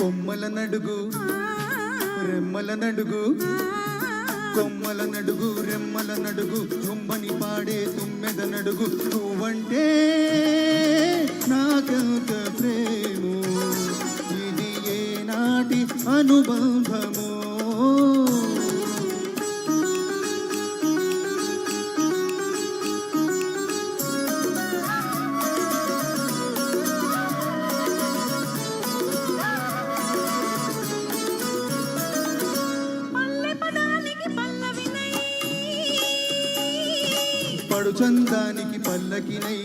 కొమ్మల నడుగు రెమ్మల నడుగు కొమ్మల నడుగు రెమ్మల నడుగు తుమ్మని పాడే తుమ్మెద నడుగు. నువ్వంటే నాకంత ప్రేమ. ఇది ఏనాటి అనుబంధము? పడు చందానికి పల్లకినై.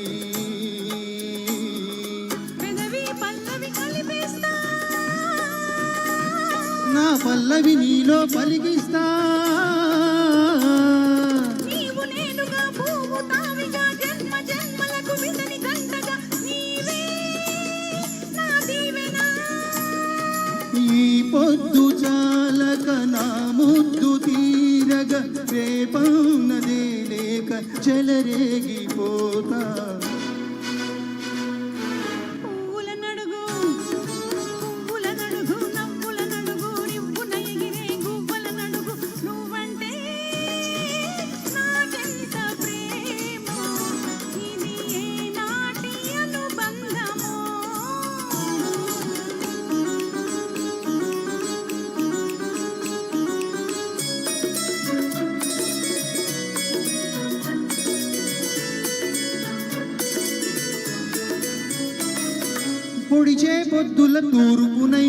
నా పల్లవి నీలో పలికిస్తా. ఈ పొద్దు చాలక నా ముద్దు తీరగ రేపన్నదే లేక చెలరేగిపోతా పొడిచే పొద్దుల తూర్పునై.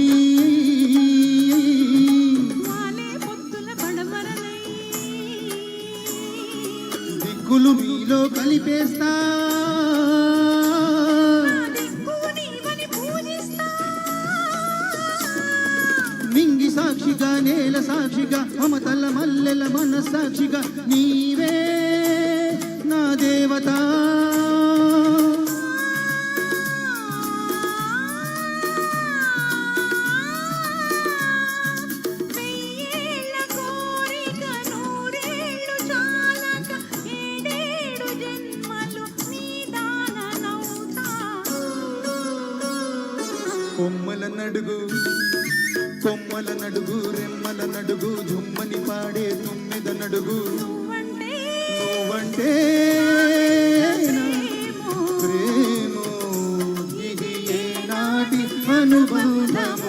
దిక్కులు మీలో కలిపేస్తా. మింగి సాక్షిగా నేల సాక్షిగా మమతల మల్లెల మన సాక్షిగా నీవే నా దేవత. కొమ్మల నడుగు కొమ్మల నడుగు రెమ్మల నడుగు జుమ్మని పాడే తొమ్మిద నడుగు. నువ్వంటే నువ్వంటే నా ప్రేమో ఇది ఏనాటి అనుబంధమో?